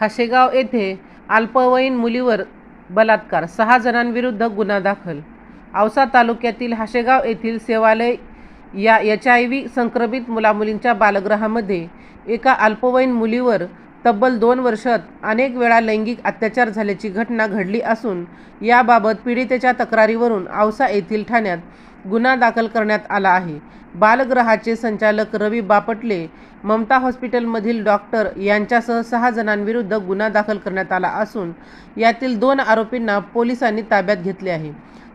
हाशेगाव येथे अल्पवयीन मुलीवर बलात्कार सहा जणांविरुद्ध गुन्हा दाखल. औसा तालुक्यातील हाशेगाव येथील सेवालय या एच आय व्ही संक्रमित मुलामुलींच्या बालगृहामध्ये एका अल्पवयीन मुलीवर तब्बल दोन वर्षात अनेक वेळा लैंगिक अत्याचार झाल्याची घटना घडली असून याबाबत पीडितेच्या तक्रारीवरून औसा येथील ठाण्यात गुन्हा दाखल करण्यात आला आहे. बालगृहाचे संचालक रवी बापटले ममता हॉस्पिटलमधील डॉक्टर यांच्यासह सहा जणांविरुद्ध गुन्हा दाखल करण्यात आला असून यातील दोन आरोपींना पोलिसांनी ताब्यात घेतले आहे.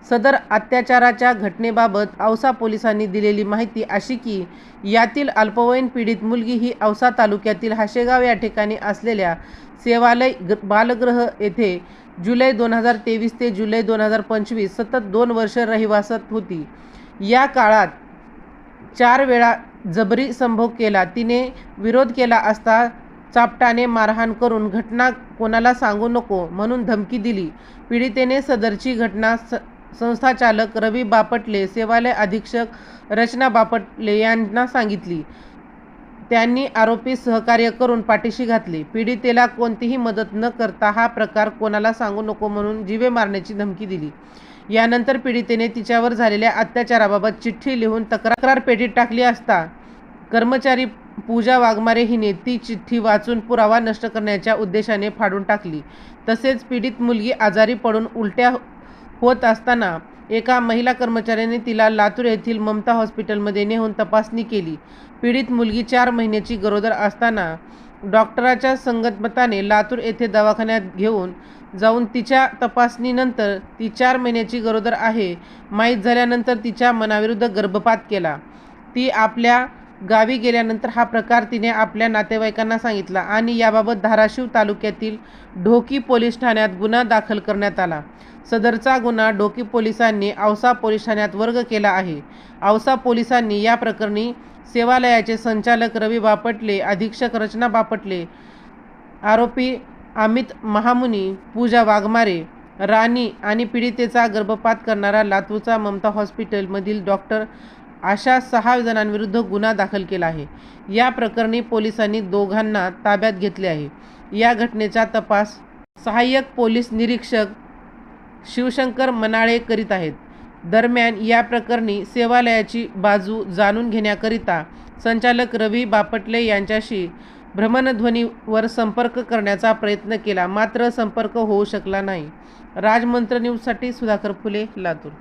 सदर अत्याचाराच्या घटनेबाबत औसा पोलिसांनी दिलेली माहिती अशी की यातील अल्पवयीन पीडित मुलगी ही औसा तालुक्यातील हाशेगाव या ठिकाणी असलेल्या सेवालय ग बालगृह येथे जुलै दोन हजार तेवीस ते जुलै दोन हजार पंचवीस सतत दोन वर्ष रहिवासत होती. या काळात चार वेळा जबरी संभोग केला. तिने विरोध केला असता चापटाने मारहाण करून घटना कोणाला सांगू नको म्हणून धमकी दिली. पीडितेने सदरची घटना स संस्थाचालक रवी बापटले सेवालय अधीक्षक रचना बापटले यांना सांगितली. त्यांनी आरोपी सहकार्य करून पाठीशी घातले. पीडितेला कोणतीही मदत न करता हा प्रकार कोणाला सांगू नको म्हणून जीवे मारण्याची धमकी दिली. यानंतर पीडितेने तिच्यावर झालेल्या अत्याचाराबाबत चिठ्ठी लिहून तक्रार पेटीत टाकली असता कर्मचारी पूजा वाघमारे हिने ती चिठ्ठी वाचून पुरावा नष्ट करण्याच्या उद्देशाने फाडून टाकली. तसेच पीडित मुलगी आजारी पडून उलट्या होत असताना एका महिला कर्मचाऱ्याने तिला लातूर येथील ममता हॉस्पिटलमध्ये नेऊन तपासणी केली. पीडित मुलगी चार महिन्याची गरोदर असताना डॉक्टराच्या संगतमताने लातूर येथे दवाखान्यात घेऊन जाऊन तिच्या तपासणीनंतर ती चार महिन्याची गरोदर आहे माहीत झाल्यानंतर तिच्या मनाविरुद्ध गर्भपात केला. ती आपल्या गावी गेल्यानंतर हा प्रकार तिने आपल्या नातेवाईकांना सांगितला आणि याबाबत धाराशिव तालुक्यातील ढोकी पोलीस ठाण्यात गुन्हा दाखल करण्यात आला. सदरचा गुन्हा ढोकी पोलिसांनी औसा पोलीस ठाण्यात वर्ग केला आहे. औसा पोलिसांनी या प्रकरणी सेवालयाचे संचालक रवी बापटले अधीक्षक रचना बापटले आरोपी अमित महामुनी पूजा वाघमारे राणी आणि पीडितेचा गर्भपात करणारा लातूरचा ममता हॉस्पिटलमधील डॉक्टर अशा सहा जणांविरुद्ध गुन्हा दाखल केला आहे. या प्रकरणी पोलिसांनी दोघांना ताब्यात घेतले आहे. या घटनेचा तपास सहाय्यक पोलीस निरीक्षक शिवशंकर मनाळे करीत आहेत. दरम्यान या प्रकरणी सेवालयाची बाजू जाणून घेण्याकरिता संचालक रवी बापटले यांच्याशी भ्रमणध्वनीवर संपर्क करण्याचा प्रयत्न केला. मात्र संपर्क होऊ शकला नाही. राजमंत्र न्यूजसाठी सुधाकर फुले लातूर.